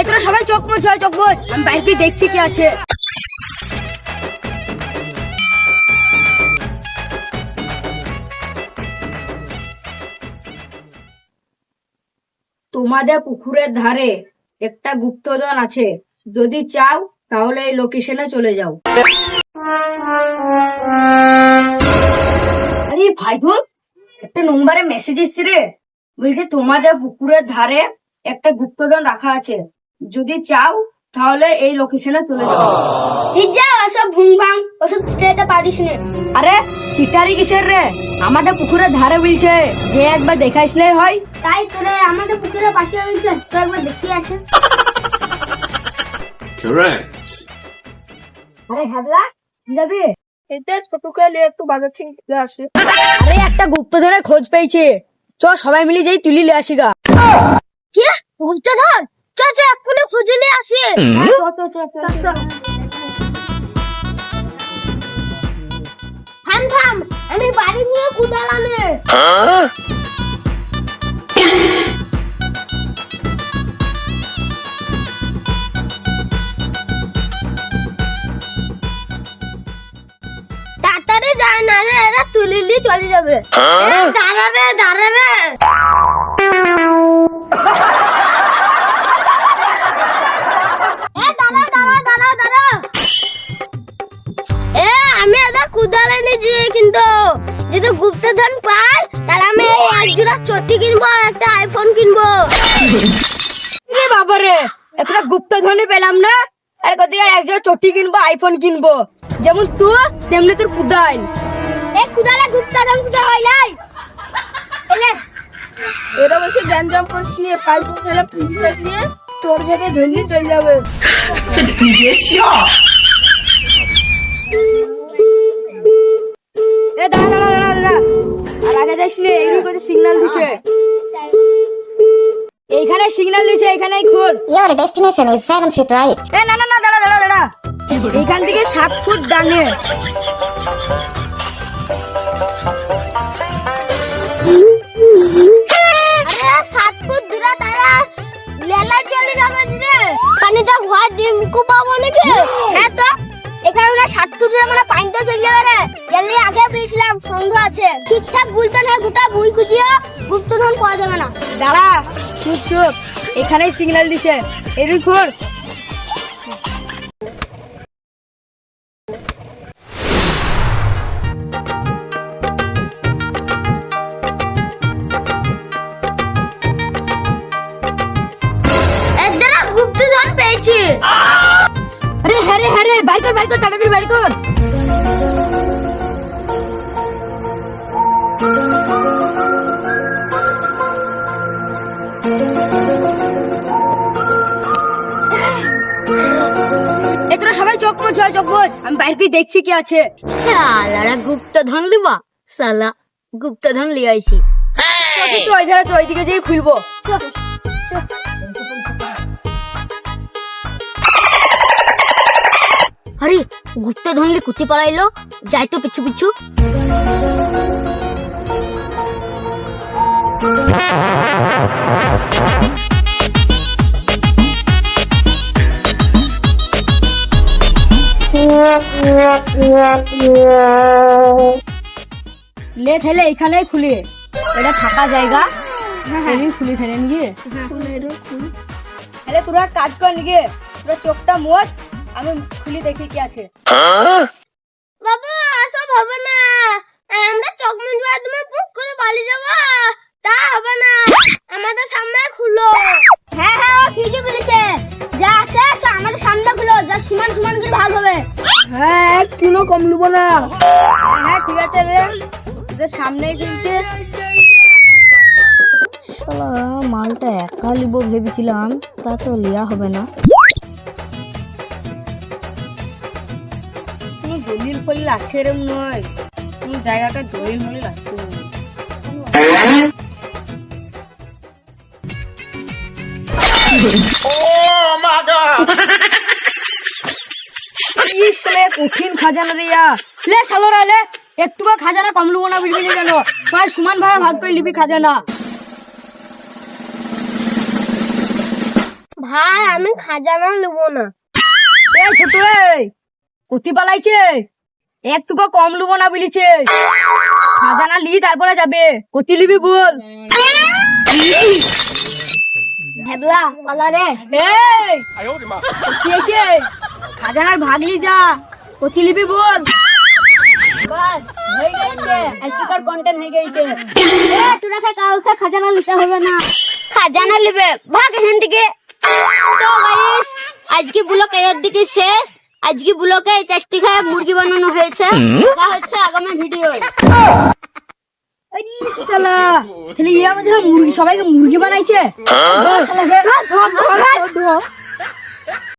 এ সবাই চোখ হয় চোখ মোচ আমি বাইরে দেখছি কি আছে। তোমাদের পুকুরের ধারে একটা গুপ্তধন আছে। যদি চাও, তাহলে এই লোকেশনে চলে যাও। আরে ভাই একটা নম্বরে মেসেজ এসছে রে। বলছে তোমাদের পুকুরের ধারে একটা গুপ্তধন রাখা আছে। যদি চাও তাহলে এই লোকেশনে চলে যাও। ঠিক যা ওসব ভুং ভাং ওসব স্টেতে পারিস নে। আরে চিতারি কিসের রে? আমাদের পুকুরের ধারে বলছে যে একবার দেখে আসলেই হয়। তাই তোরে আমাদের পুকুরের পাশে হয়েছে তো একবার দেখিয়ে আসে। Correct. আরে হ্যাবলা কি যাবি? এতে ছোট খেলে একটু বাজার থেকে আসে। আরে একটা গুপ্তধনের খোঁজ পেয়েছে। চ সবাই মিলে যাই তুলি লে আসি গা। কি? ধর। চ চ এক্ষুনি খুঁজে নিয়ে আসি। হ্যাঁ, চ চ চ চ, থাম থাম। আমি বাড়ি নিয়ে কুদালামে নিয়ে চলে যাবে। এ, দাঁড়া রে দাঁড়া রে এ দাঁড়া দাঁড়া দাঁড়া দাঁড়া এ আমি এটা কুদাল এনেছি কিন্তু যদি গুপ্তধন পাই তাহলে আমি এই এক জোড়া চটি কিনবো আর একটা আইফোন কিনবো। রে বাবা রে একটা গুপ্তধনই পেলাম না। আর চটি কিনবো আইফোন কিনবো। যেমন তুই তেমনি তোর কুদাইল এ কুদালে গুপ্তধন কুদা নাই? এলে। এরা বসে গ্যাঞ্জাম করছ নিয়ে পাইপ ফেলে পুলিশ নিয়ে তোর ভেবে ধরে চলে যাবে। এ দাঁড়া দাঁড়া দাঁড়া দাঁড়া। আর আগে যাস নে এইরকম করে সিগন্যাল দিছে। এইখানে সিগন্যাল দিছে এইখানেই খুন। Your destination is 7 feet right. এ না না না দাঁড়া দাঁড়া দাঁড়া। এইখান থেকে সাত ফুট ডানে। পানিটা ঘর ডিম হ্যাঁ তো, এখানে সাত ফুট দূরে মানে পানিটা চলে আগে বলেছিলাম সন্দেহ আছে। ঠিকঠাক বলতে না গোটা বই খুঁজিয়ে গুপ্তধন পাওয়া যাবে না। দাঁড়া, চুপ চুপ। সিগন্যাল দিছে। এরকম বাইর কর বাইর কর তাড়াতাড়ি বাইর কর। তোরা সবাই চোখ মোচ হয় চোখ মোচ আমি বাইরে গিয়ে দেখছি কি আছে। শালারা গুপ্তধন লিবা। শালা গুপ্তধন লিয়াইছি। চয় ধারা চয় দিকে যেই খুলবো। আরে গুপ্তধন লি কুতি পালাইলো যাই তো পিছু পিছু। লে থেলে এখানেই খুলি। এটা থাকা জায়গা। এরই খুলি থেলে নিয়ে। তাহলে তোরা কাজ কর নিয়ে তোরা চোখটা মোচ আমি খুলি দেখি কি আছে। বাবু আসব হবে না। আমরা চোখ মুজবা তুমি পুক করে পালিয়ে যাব। তা হবে না। আমাদের সামনে খুলো। হ্যাঁ হ্যাঁ ও ঠিকই বলেছে। যা আছে আমাদের সামনে খুলো। যা সমান সমান করে ভাগ হবে। হ্যাঁ এক কিলো কম নেব না। হ্যাঁ ঠিক আছে রে। তোদের সামনেই কিনতে মালটা একা লিব ভেবেছিলাম। তা তো লিয়া হবে না। দলিল ফলিল আছে এরম নয় কোনো জায়গাটা দলিল আছে কঠিন খাজানা রে লে শালোরা লে একটু বা খাজানা কম লুবো না বুঝবি যে কেন সবাই সমান ভাবে ভাগ করে লিবি খাজানা। ভাই আমি খাজানা নেব না। এই ছোট এই! কতি পালাইছে। এক টুকু কম লুবো না বলিছে। খাজানা লি তারপরে যাবে। কতি লিবি বল ভেবলা পালা রে। এই! কি আছে খাজানার ভাগ লি যা। কতি লিবি বল বাস হয়ে গেছে। আজকের কন্টেন্ট হয়ে গেছে। এ তোরা কে কাউকে খাজানা নিতে হবে না। খাজানা নেবে ভাগ এখান থেকে। তো গাইস আজকে ব্লক এর দিকে শেষ। আজকে ব্লকে এই চারটি খায় মুরগি বানানো হয়েছে। এটা হচ্ছে আগামী ভিডিও ইয়ে মুরগি সবাইকে মুরগি বানাইছে? গে।